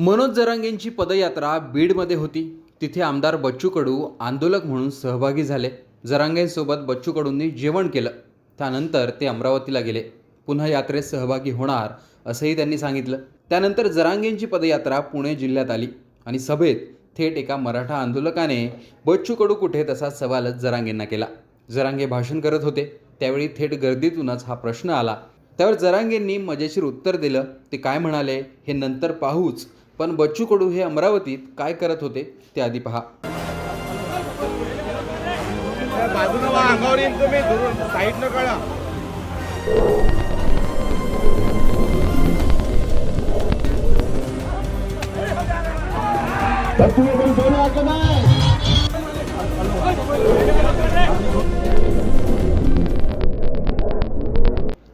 मनोज जरांगेंची पदयात्रा बीडमध्ये होती. तिथे आमदार बच्चू कडू आंदोलक म्हणून सहभागी झाले. जरांगेंसोबत बच्चू कडूंनी जेवण केलं. त्यानंतर ते अमरावतीला गेले. पुन्हा यात्रेत सहभागी होणार असंही त्यांनी सांगितलं. त्यानंतर जरांगेंची पदयात्रा पुणे जिल्ह्यात आली आणि सभेत थेट एका मराठा आंदोलकाने बच्चू कडू कुठे तसा सवालच जरांगेंना केला. जरांगे भाषण करत होते. त्यावेळी थेट गर्दीतूनच हा प्रश्न आला. त्यावर जरांगेंनी मजेशीर उत्तर दिलं. ते काय म्हणाले हे नंतर पाहूच पण बच्चू कडू हे अमरावतीत काय करत होते ते आधी पहा. तुम्ही कळा.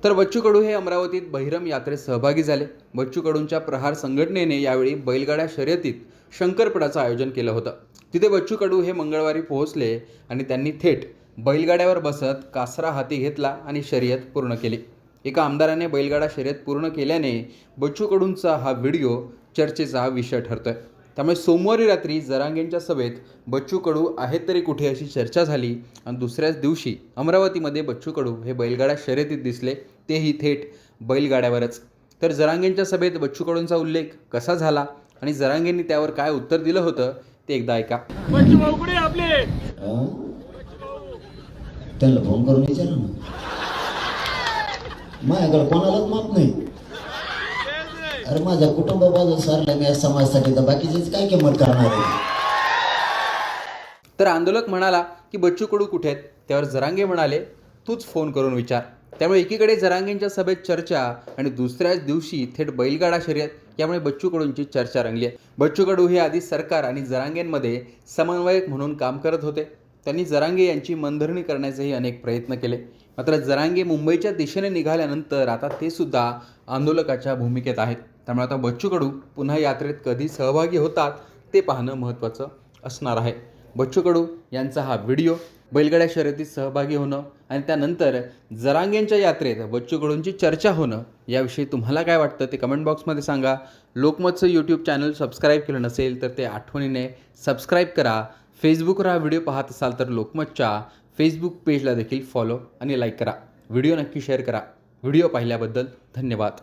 तर बच्चू कडू हे अमरावतीत बहिरम यात्रेत सहभागी झाले. बच्चू कडूंच्या प्रहार संघटनेने यावेळी बैलगाड्या शर्यतीत शंकरपडाचं आयोजन केलं होतं. तिथे बच्चू कडू हे मंगळवारी पोहोचले आणि त्यांनी थेट बैलगाड्यावर बसत कासरा हाती घेतला आणि शर्यत पूर्ण केली. एका आमदाराने बैलगाडा शर्यत पूर्ण केल्याने बच्चू कडूंचा हा व्हिडिओ चर्चेचा विषय ठरतोय. त्यामुळे सोमवारी रात्री जरांगेंच्या सभेत बच्चू कडू आहेत तरी कुठे अशी चर्चा झाली आणि दुसऱ्याच दिवशी अमरावतीमध्ये बच्चू कडू हे बैलगाडा शर्यतीत दिसले. तेही थेट बैलगाड्यावरच. तर जरांगेंच्या सभेत बच्चू कडूंचा उल्लेख कसा झाला आणि जरांगेंनी त्यावर काय उत्तर दिलं होतं ते एकदा ऐका. हा? त्यांना फोन करून विचारा ना. माझ्याकडे कोणालाच नाही. अरे माझ्या कुटुंब बाजू सारलं मी या समाजासाठी तर बाकीचीच काय किंमत करणार आहे? तर आंदोलक म्हणाला की बच्चू कडू कुठे आहेत? त्यावर जरांगे म्हणाले तूच फोन करून विचार. त्यामुळे एकीकडे जरांगेंच्या सभेत चर्चा आणि दुसऱ्याच दिवशी थेट बैलगाडा शर्यत यामुळे बच्चू कडूंची चर्चा रंगली आहे. बच्चू कडू हे आधी सरकार आणि जरांगेंमध्ये समन्वयक म्हणून काम करत होते. त्यांनी जरांगे यांची मनधरणी करण्याचेही अनेक प्रयत्न केले. मात्र जरांगे मुंबईच्या दिशेने निघाल्यानंतर आता ते सुद्धा आंदोलकाच्या भूमिकेत आहेत. त्यामुळे आता बच्चू कडू पुन्हा यात्रेत कधी सहभागी होतात ते पाहणं महत्त्वाचं असणार आहे. बच्चू कडू यांचा हा व्हिडिओ बैलगाड्या शर्यतीत सहभागी होणं आणि त्यानंतर जरांगेंच्या यात्रेत बच्चू कडूंची चर्चा होणं याविषयी तुम्हाला काय वाटतं ते कमेंट बॉक्समध्ये सांगा. लोकमतचं यूट्यूब चॅनल सबस्क्राईब केलं नसेल तर ते आठवणीने सबस्क्राईब करा. फेसबुकवर हा व्हिडिओ पाहत असाल तर लोकमतच्या फेसबुक पेजला देखील फॉलो आणि लाईक करा. व्हिडिओ नक्की शेअर करा. व्हिडिओ पाहिल्याबद्दल धन्यवाद.